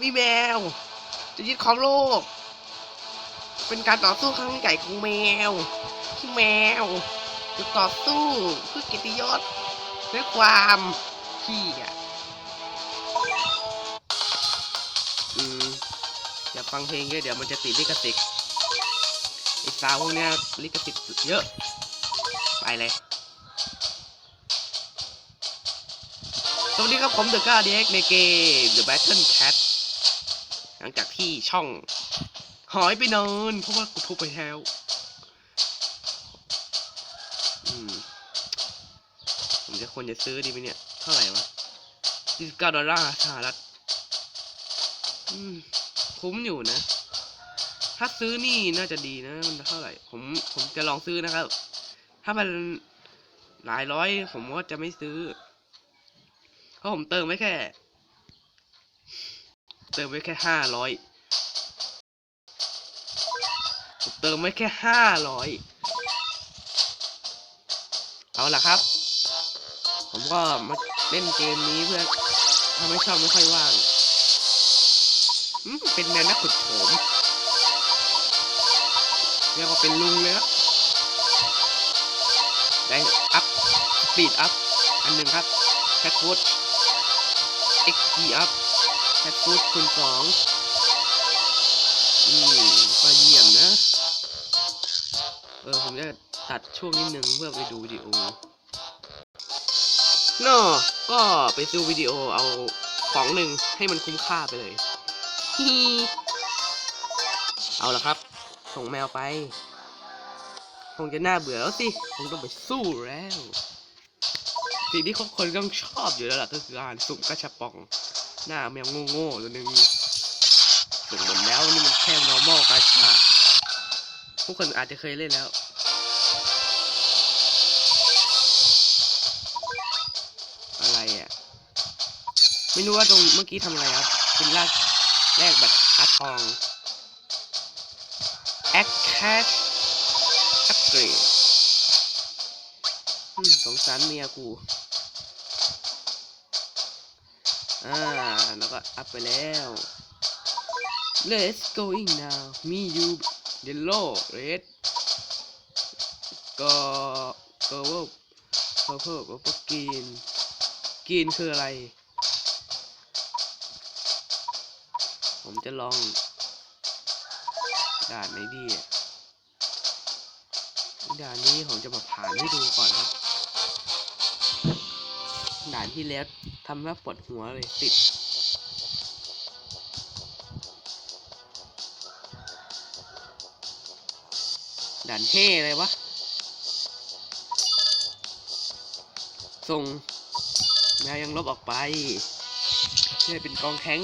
มีแมว จะยึดของโลก เป็นการต่อสู้ครั้งใหญ่ของแมว ที่แมวจะต่อสู้เพื่อเกียรติยศและความขี้อะอืมอย่าฟังเพลงเยอะเดี๋ยวมันจะติดลิขสิทธิ์ไอ้สาวพวกเนี้ยลิขสิทธิ์เยอะ ไปเลย สวัสดีครับผมเดอะก้าเด็กในเกม The Battle Cat หลังจากที่ช่องหายไปนานเพราะว่ากูทุบไปแล้วผมจะควรจะซื้อดีไหมเนี่ย เท่าไหร่วะ29ดอลลาร์สหรัฐคุ้มอยู่นะ ถ้าซื้อนี่น่าจะดีนะ มันเท่าไหร่ ผม ผมจะลองซื้อนะครับ ถ้ามันหลายร้อย ผมก็จะไม่ซื้อ เพราะผมเติมไว้แค่ เติมไว้แค่ห้าร้อยเติมไว้แค่ห้าร้อยเอาล่ะครับ ผมก็มาเล่นเกมนี้เพื่อทำให้ชองไม่ค่อยว่างเป็นแมวนักขุดโถมเรียกว่าเป็นลุงเลยครับได้อัพสปีดอัพ อันหนึ่งครับแคทฟูด XP up แคทฟูดคูณสองอืมก็เยี่ยมนะ เออ ผมจะตัดช่วงนิดนึงเพื่อไปดูวิดีโอเนาะก็ไปดูวิดีโอเอาของหนึ่งให้มันคุ้มค่าไปเลยฮิฮิเอาละครับ ส่งแมวไป คงจะน่าเบื่อแล้วสิ คงต้องไปสู้แล้ว สิ่งที่คนคนต้องชอบอยู่แล้วล่ะก็คือการสุ่มกระชับปอง หน้าแมวโง่ๆตัวหนึ่งสุ่มหมดแล้วนี่มันแค่ normal กาชาทุกคนอาจจะเคยเล่นแล้ว อะไรอะ ไม่รู้ว่าตรงเมื่อกี้ทำอะไรครับ เป็นลากแลกบัตรอาร์ทอง Act Cash Upgrade อืมสงสารเมียกู อ่าแล้วก็อัพไปแล้ว Let's going now me you yellow red ก็ก็ว่า purple purple green green คืออะไร ผมจะลองด่านไหนดี ด่านนี้ผมจะมาผ่านให้ดูก่อนครับ ด่านที่แล้วทำแล้วปวดหัวเลยติด ด่านเท่เลยวะส่งแมวยังลบออกไปเพื่อเป็นกองแท้ง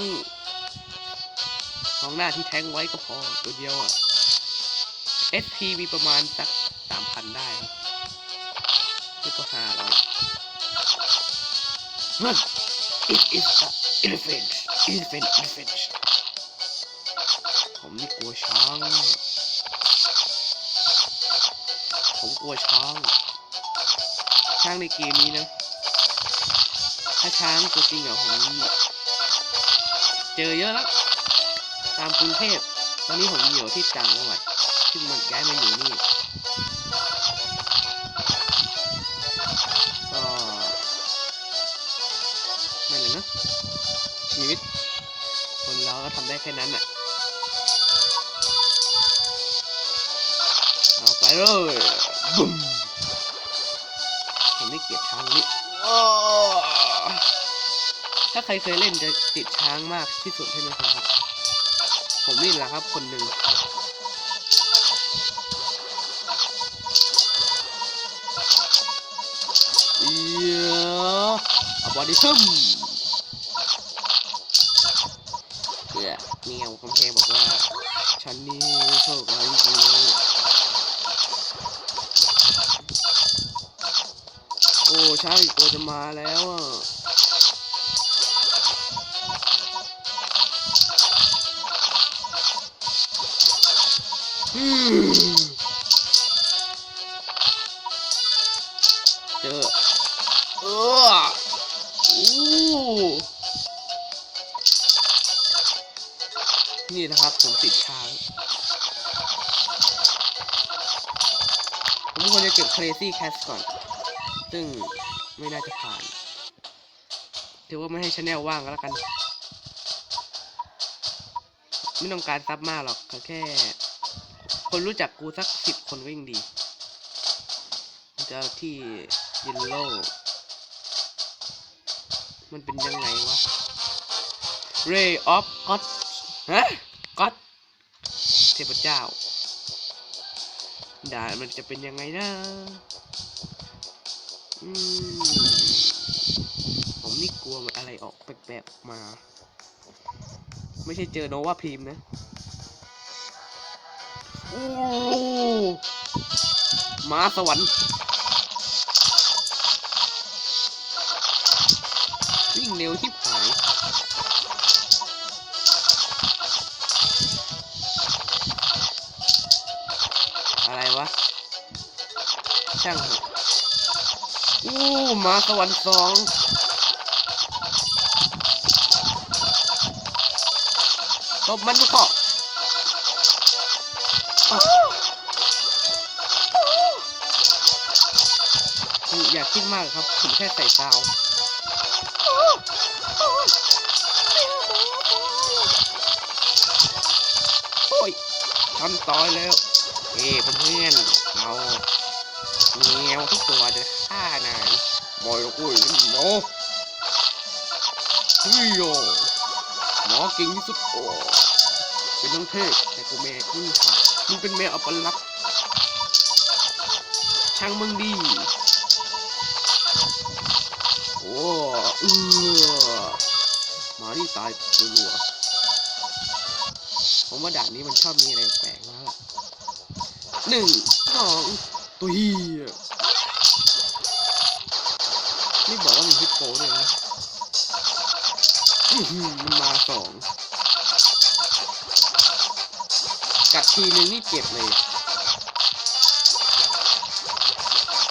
กองหน้าที่แท้งไว้ก็พอตัวเดียวอะ SP มีประมาณสัก It is a elephant elephant elephant ผมนี่กลัวช้าง ผมกลัวช้าง ช้างในเกมนี้นะ ถ้าช้างตัวจริงอะผมเจอเยอะแล้ว ตามกรุงเทพ ตอนนี้ผมอยู่ที่ต่างจังหวัดที่มันย้ายมาอยู่นี่ แค่นั้นอะเอาไปเลยบุ้มผมไม่เกลียดช้างนี่อ้อถ้าใครเคยเล่นจะติดช้างมากที่สุดใช่ไหมครับ ผมนี่แหละครับคนหนึ่งเอียอบอดี้ซึม ฉันนี่โชคร้ายจริงเลยโอ้ช้างอีกตัวจะมาแล้วอะอืม นี่นะครับผมติดช้างผมควรจะเก็บ Crazy Cat ก่อน ซึ่งไม่น่าจะผ่านถือว่าไม่ให้ชแนลว่างก็แล้วกัน ไม่ต้องการซับมากหรอกแค่ คนรู้จักกูสักสิบคนก็ยังดี จะเอาที่เยนโลมันเป็นยังไงวะ Ray of God ฮะ God เทพเจ้าด่านมันจะเป็นยังไงนะผมนี่กลัวอะไรออกแปลกๆมา ไม่ใช่เจอโนวาพีมนะโอ้มาสวรรค์วิ่งเร็วทิ ช่างเถอะอู้มาสวรรค์สองตบมันทุกข้ออ้าวอย่าคิดมากครับผมแค่ใส่ซาวด์โอ้ยทำตายแล้วเอ้เพื่อนๆเราแม วทุกตัวจะฆ่านายบอยกอุ้ยหมอเฮ้ยโยหมอเก่งที่สุดโอ้เป็นทั้งเทพแต่กูแม่มึงค่ะมึงเป็นแม่อัปลักษ์ช่างมึงดีโอ้เออมาที่ตายรัวผมว่าด่านนี้มันชอบมีอะไรแปลกแล้วล่ะหนึ่งสองตัวเฮีย นี่บอกว่ามีฮิปโปด้วยนะมันมาสองกัดทีนึงนี่เจ็บเลย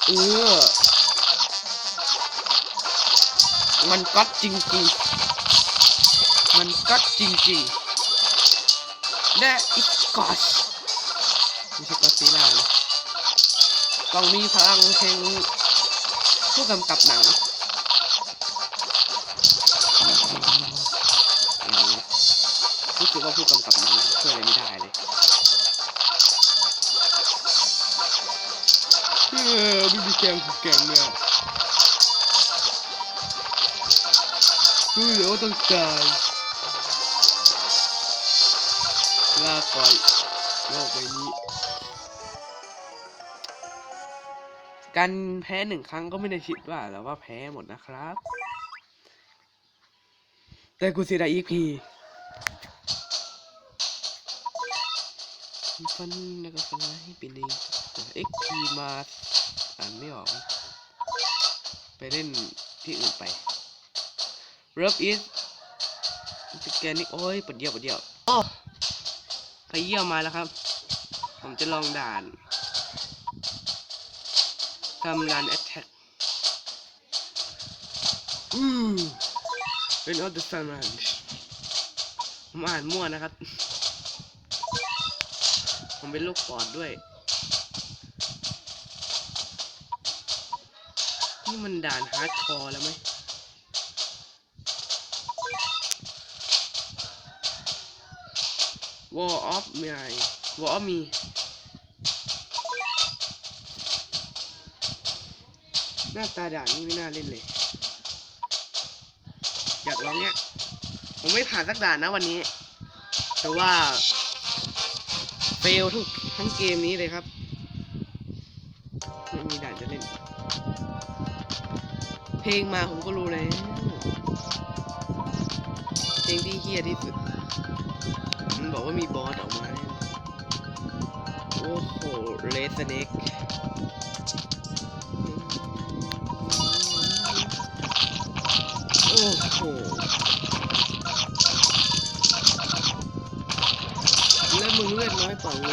เออ มันกัดจริงๆ มันกัดจริงๆ และอีกกอชไม่ใช่กอซีล่านะต้องมีพลังแห่งผู้กำกับหนัง รู้สึกว่าผู้กำกับหนังช่วยอะไรไม่ได้เลยเออไม่มีแกงแกงเนี่ยรู้เดี๋ยวว่าต้องตายลาก่อนโลกใบนี้ การแพ้หนึ่งครั้งก็ไม่ได้คิดว่าแล้วว่าแพ้หมดนะครับ แต่กูเสียดายอีพี ฟันแล้วก็ฟันให้เป็นเองเอ็กพีมาอ่านไม่ออก ไปเล่นที่อื่นไปเริฟอีสแกนิกโอ้ยปวดเดียวปวดเดียวโอ้ไปเยี่ยมมาแล้วครับ ผมจะลองด่านทำงานแอตแทกอืมเป็นออเดอร์ซันมันผมอ่านมั่วนะครับ ผมเป็นโรคปอดด้วย นี่มันด่านฮาร์ดคอร์แล้วไหม War of มีอะไร War of มีหน้าตาด่านนี่ไม่น่าเล่นเลย อยากลองเนี้ย ผมไม่ผ่านสักด่านนะวันนี้ แต่ว่า เฟลทุกทั้งเกมนี้เลยครับ ไม่มีด่านจะเล่น เพลงมาผมก็รู้แล้วเพลงที่เฮี้ยที่สุด มันบอกว่ามีบอสออกมา โอ้โหเลสเน็กโอ้โห แล้วมึ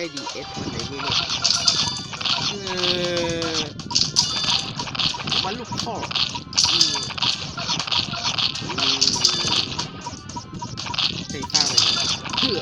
ได้ดีเอสวันไหนไม่รู้วันลูกพ่อใส่ข้าเลยเพื่อ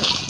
Thank you.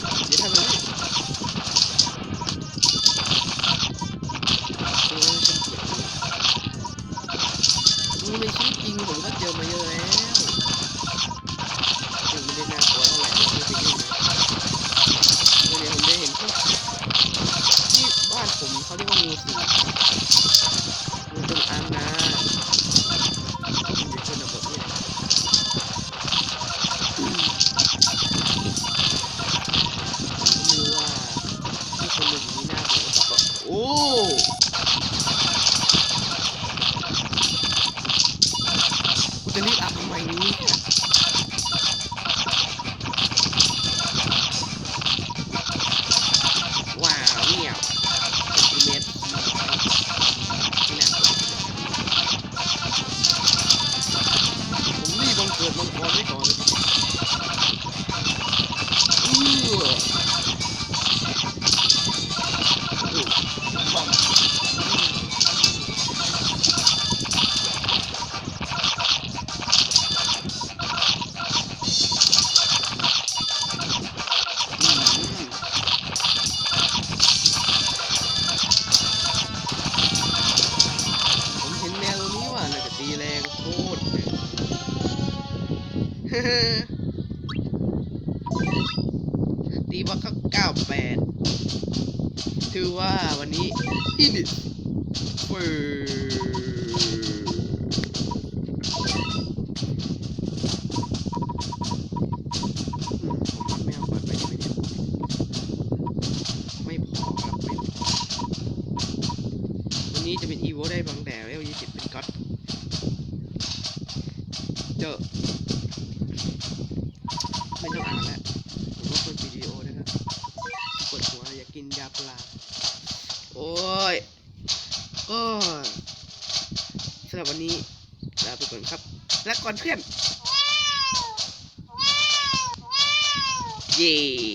ตีว่าเข้าเก้าแปดถือว่าวันนี้อินิสเฟอรี้จะเป็นอีโวได้บางแต่แล้วยี่สิเป็นก็อตเจอ ก่อนเพื่อน เย่